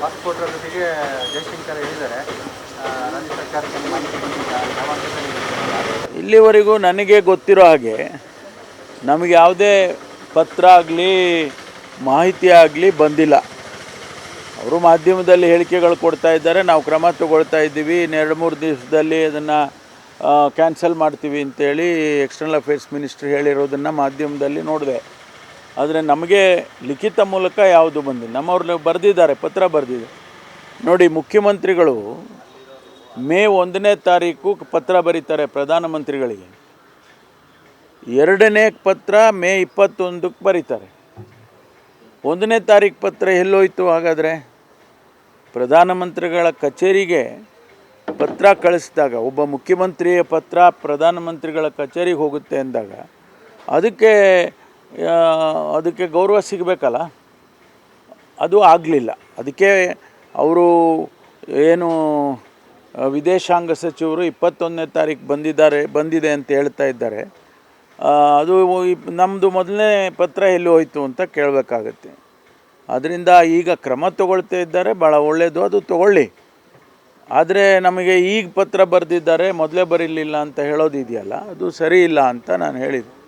Passport ಜೊತೆಗೆ ಜಯಶಂಕರ್ ಹೇಳಿದ್ದಾರೆ. ರಾಜ್ಯ ಸರ್ಕಾರಕ್ಕೆ? ಇಲ್ಲಿವರೆಗೂ ನನಗೆ ಗೊತ್ತಿರೋ ಹಾಗೆ ನಮಗೆ ಯಾವುದೇ ಪತ್ರ ಆಗಲಿ, ಮಾಹಿತಿ ಆಗಲಿ ಬಂದಿಲ್ಲ. ಅವರು ಮಾಧ್ಯಮದಲ್ಲಿ ಹೇಳಿಕೆಗಳು ಕೊಡ್ತಾ ಇದ್ದಾರೆ. ನಾವು ಕ್ರಮ ತಗೊಳ್ತಾ ಇದ್ದೀವಿ. ಇನ್ನೆರಡು ಮೂರು ದಿವಸದಲ್ಲಿ ಅದನ್ನು ಕ್ಯಾನ್ಸಲ್ ಮಾಡ್ತೀವಿ ಅಂತೇಳಿ ಎಕ್ಸ್ಟರ್ನಲ್ ಅಫೇರ್ಸ್ ಮಿನಿಸ್ಟ್ರ್ ಹೇಳಿರೋದನ್ನು ಮಾಧ್ಯಮದಲ್ಲಿ ನೋಡಿದೆ. ಆದರೆ ನಮಗೆ ಲಿಖಿತ ಮೂಲಕ ಯಾವುದು ಬಂದಿಲ್ಲ. ನಮ್ಮವ್ರ ಬರೆದಿದ್ದಾರೆ, ಪತ್ರ ಬರೆದಿದೆ. ನೋಡಿ, ಮುಖ್ಯಮಂತ್ರಿಗಳು ಮೇ ಒಂದನೇ ತಾರೀಕು ಪತ್ರ ಬರೀತಾರೆ ಪ್ರಧಾನಮಂತ್ರಿಗಳಿಗೆ. ಎರಡನೇ ಪತ್ರ ಮೇ ಇಪ್ಪತ್ತೊಂದಕ್ಕೆ ಬರೀತಾರೆ. ಒಂದನೇ ತಾರೀಕು ಪತ್ರ ಎಲ್ಲೋಯ್ತು, ಹಾಗಾದರೆ ಪ್ರಧಾನಮಂತ್ರಿಗಳ ಕಚೇರಿಗೆ ಪತ್ರ ಕಳಿಸಿದಾಗ, ಒಬ್ಬ ಮುಖ್ಯಮಂತ್ರಿಯ ಪತ್ರ ಪ್ರಧಾನಮಂತ್ರಿಗಳ ಕಚೇರಿಗೆ ಹೋಗುತ್ತೆ ಅಂದಾಗ, ಅದಕ್ಕೆ ಅದಕ್ಕೆ ಗೌರವ ಸಿಗಬೇಕಲ್ಲ? ಅದು ಆಗಲಿಲ್ಲ. ಅದಕ್ಕೆ ಅವರು ಏನು ವಿದೇಶಾಂಗ ಸಚಿವರು ಇಪ್ಪತ್ತೊಂದನೇ ತಾರೀಕು ಬಂದಿದ್ದಾರೆ, ಬಂದಿದೆ ಅಂತ ಹೇಳ್ತಾ ಇದ್ದಾರೆ. ಅದು ನಮ್ಮದು ಮೊದಲನೇ ಪತ್ರ ಎಲ್ಲಿ ಹೋಯಿತು ಅಂತ ಕೇಳಬೇಕಾಗತ್ತೆ. ಅದರಿಂದ ಈಗ ಕ್ರಮ ತಗೊಳ್ತಾ ಇದ್ದಾರೆ ಭಾಳ ಒಳ್ಳೆಯದು ಅದು ತಗೊಳ್ಳಿ. ಆದರೆ ನಮಗೆ ಈಗ ಪತ್ರ ಬರೆದಿದ್ದಾರೆ, ಮೊದಲೇ ಬರೀಲಿಲ್ಲ ಅಂತ ಹೇಳೋದಿದೆಯಲ್ಲ, ಅದು ಸರಿ ಇಲ್ಲ ಅಂತ ನಾನು ಹೇಳಿದೆ.